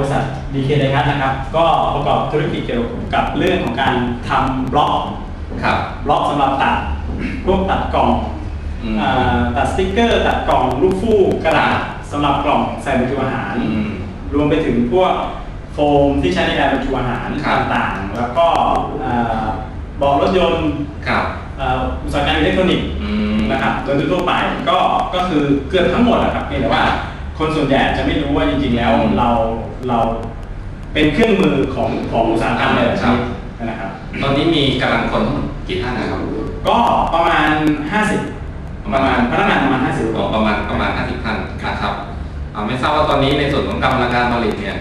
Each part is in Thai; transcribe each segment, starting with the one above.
บริษัท DK ไดคัทนะครับ ก็ประกอบธุรกิจเกี่ยวกับเรื่องของการทำบล็อกครับบล็อกสำหรับตัดพวกตัดกล่องอืมอ่าตัดสติ๊กเกอร์ ตัดกล่องลูกฟูกกระดาษสำหรับกล่องใส่บรรจุอาหารอืมรวมไปถึงพวกโฟมที่ใช้ในการบรรจุอาหารครับ ต่างๆ แล้วก็อ่าเบอกรถยนต์ครับอ่าอุตสาหกรรมอิเล็กทรอนิกส์ อืม นะครับโดยทั่วๆไปก็ก็คือเกือบทั้งหมดแหละครับเพียงแต่ว่า คนส่วนใหญ่จะไม่รู้ว่าจริง ๆ แล้วอืมเราเราเป็นเครื่องมือของของอุตสาหกรรมในระดับครัชบนิดนะครับตอนนี้มีกำลังคนทั้งหมดกี่ท่านนะครับก็ประมาณ 50 ประมาณพนักงานประมาณ 50อ๋อประมาณประมาณ 50ท่านนะครับอ่าไม่ทราบว่าตอนนี้ในส่วนของกำลังการผลิตเนี่ย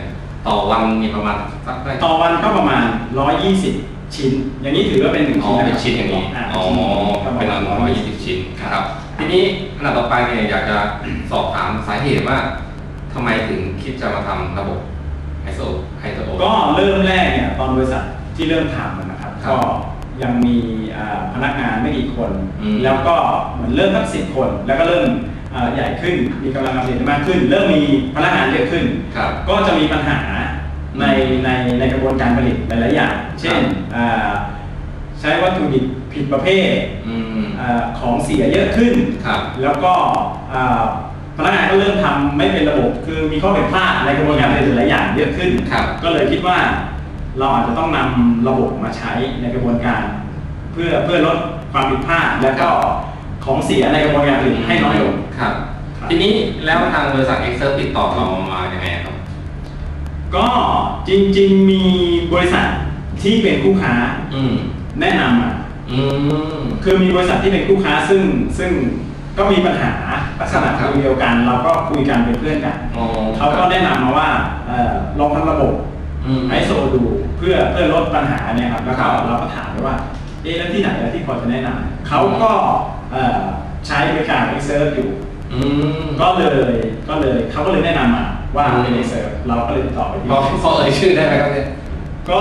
ต่อวันมีประมาณสักเท่าไหร่ต่อวันก็ประมาณ 120 ชิ้น อย่างนี้ถือว่าเป็นหนึ่งอ๋อชิ้นเป็นชิ้นอย่างนี้าอ๋อชิ้นเป็นประอันมาณร้อยยี่สิบชิ้นนะครับทีนี้ ขณะต่อไปเนี่ยอยากจะสอบถามสาเหตุว่าทำไมถึงคิดจะมาทำระบบ ISO ISO ก็เริ่มแรกเนี่ยตอนบริษัทที่เริ่มทำนะครับครับก็ยังมีอ่าพนักงานไม่กี่คนอืมแล้วก็เหมือนเริ่มสักสิบคน แล้วก็เริ่มอ่าใหญ่ขึ้น มีกำลังการผลิตมากขึ้น เริ่มมีพนักงานเยอะขึ้นครับก็จะมีปัญหาในในในกระบวนการผลิตหลายๆอย่าง เช่นอ่า ใช้วัตถุดิบผิดประเภทอืมอาของเสียเยอะขึ้น ครับแล้วก็อ่าพนักงานก็เริ่มทำไม่เป็นระบบ คือมีข้อผิดพลาดในกระบวนการผลิตหลายอย่างเยอะขึ้น ครับ ก็เลยคิดว่าเราอาจจะต้องนำระบบมาใช้ในกระบวนการ เพื่อเพื่อลดความผิดพลาดแล้วก็ของเสียในกระบวนการผลิตให้น้อยลง ครับ ครับ ทีนี้แล้วทางบริษัท e x e r ติดต่อเรามาอย่างไงครับ ก็จริงๆมีบริษัทที่เป็นคู่ค้า อืม แนะนำมาอืม คือมีบริษัทที่เป็นคู่ค้าซึ่งซึ่งก็มีปัญหาลักษณะครับ เดียวกัน เราก็คุยกันเป็นเพื่อนกันอ๋อเขาก็แนะนำมาว่าเอ่อลองทำระบบ อืม ไอโซดูเพื่อเพื่อลดปัญหาเนี่ยครับแล้วครัก็บเราก็ถามไปว่าเอ๊ะแล้วที่ไหนแล้วที่พอจะแนะนำเขาก็เอ่อใช้บริการ e x e r อยู่ อืมก็เลยก็เลยเขาก็เลยแนะนำมาว่าอืมเป็น e x e r เราก็เลยติดต่อไปที่พอพอเอ่ยชื่อได้ไหมครับเนี่ยก็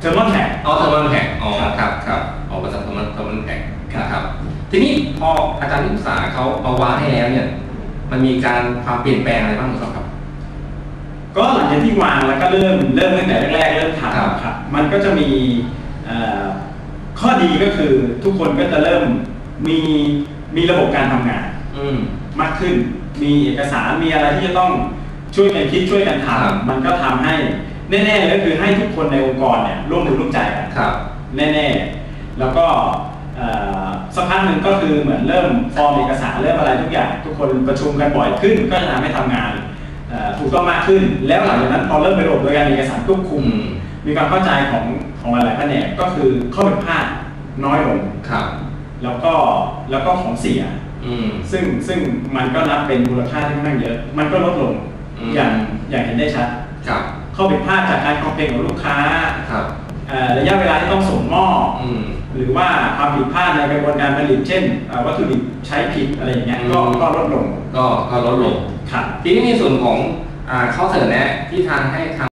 เทอร์มอนแท็กอ๋อเทอร์มันแท็กอ๋อ ครับครับครับอ๋อบริษัทเทอร์มันเทอร์มันแท็กครับนะครับ ทีนี้พออาจารย์ที่ปรึกษาเขามาวางให้แล้วเนี่ย มันมีการความเปลี่ยนแปลงอะไรบ้างหรือเปล่าครับ ก็หลังจากที่วางแล้วก็เริ่มเริ่มตั้งแต่แรกๆเริ่มครับทำครับ มันก็จะมีเอ่อข้อดีก็คือทุกคนก็จะเริ่มมีมีระบบการทำงาน อืมมากขึ้น มีเอกสารมีอะไรที่จะต้องช่วยกันคิดช่วยกันทครับำมันก็ทำให้แน่ๆเลยก็คือให้ทุกคนในองค์กรเนี่ยร่วมมือร่วมใจกันครับ แน่ๆ แล้วก็เอ่อสักพักหนึ่งก็คือเหมือนเริ่มฟอร์มเอกสารเริ่มอะไรทุกอย่าง ทุกคนประชุมกันบ่อยขึ้น ก็จะทำให้ทำงานเอ่อถูกต้องมากขึ้น แล้วหลังจากนั้นพอเริ่มไประบบโดยการมีเอกสารควบคุมอืมมีความเข้าใจของของหลายๆแผนกก็คือข้อผิดพลาดน้อยลงครับแล้วก็แล้วก็ของเสียอืมซึ่งซึ่งมันก็นับเป็นมูลค่าที่ค่อนข้างเยอะ มันก็ลดลงอืมอย่างอย่างเห็นได้ชัดครับข้อผิดพลาดจากการคอมเพลนของลูกค้าค รับเอ่อระยะเวลาที่ต้องส่งมอบอืมหรือว่าความผิดพลาดในกระบวนการผลิตเช่นเอ่อวัตถุดิบใช้ผิดอะไรอย่างเงี้ยอืมก็ก็ลดลงก็ก็ลดลงครับทีนี้ในส่วนของอ่าข้อเสนอแนะที่ทางให้ทาง